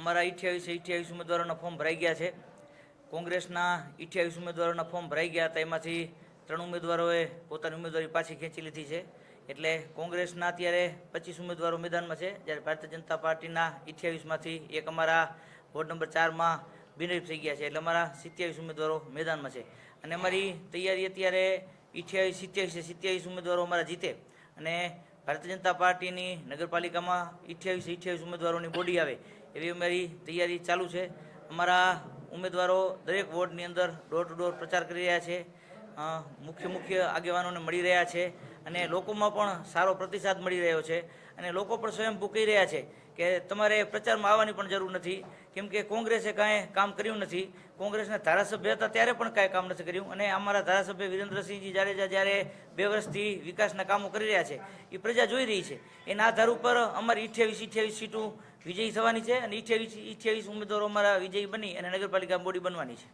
અમારા અઠ્યાવીસ અઠ્યાવીસ ઉમેદવારોના ફોર્મ ભરાઈ ગયા છે. કોંગ્રેસના અઠ્યાવીસ ઉમેદવારોના ફોર્મ ભરાઈ ગયા હતા. એમાંથી ત્રણ ઉમેદવારોએ પોતાની ઉમેદવારી પાછી ખેંચી લીધી છે. એટલે કોંગ્રેસના અત્યારે પચીસ ઉમેદવારો મેદાનમાં છે. જ્યારે ભારતીય જનતા પાર્ટીના અઠ્યાવીસમાંથી એક અમારા વોર્ડ નંબર ચારમાં બિનરીફ થઈ ગયા છે. એટલે અમારા સિત્યાવીસ ઉમેદવારો મેદાનમાં છે. અને અમારી તૈયારી અત્યારે અઠ્યાવીસ, સિત્યાવીસ છે સિત્યાવીસ ઉમેદવારો અમારા જીતે. અને ભારતીય જનતા પાર્ટીની નગરપાલિકામાં અઠ્યાવીસ અઠ્યાવીસ ઉમેદવારોની બોડી આવે. એવી અમારી તૈયારી ચાલુ છે. અમારા ઉમેદવારો દરેક વોર્ડની અંદર ડોર ટુ ડોર પ્રચાર કરી રહ્યા છે. મુખ્ય મુખ્ય આગેવાનોને મળી રહ્યા છે અને લોકોમાં પણ સારો પ્રતિસાદ મળી રહ્યો છે અને લોકો પણ સ્વયં ભૂકી રહ્યા છે કે તમારે પ્રચારમાં આવવાની પણ જરૂર નથી. કેમ કે કોંગ્રેસે કાંઈ કામ કર્યું નથી. કોંગ્રેસના ધારાસભ્ય હતા ત્યારે પણ કાંઈ કામ નથી કર્યું અને અમારા ધારાસભ્ય વિરેન્દ્રસિંહજી જાડેજા જ્યારે બે વર્ષથી વિકાસના કામો કરી રહ્યા છે, એ પ્રજા જોઈ રહી છે. એના આધાર ઉપર અમારી અઠ્યાવીસ અઠ્યાવીસ સીટો વિજયી થવાની છે અને અઠ્યાવીસ અઠ્યાવીસ ઉમેદવારો અમારા વિજયી બની અને નગરપાલિકા બોડી બનવાની છે.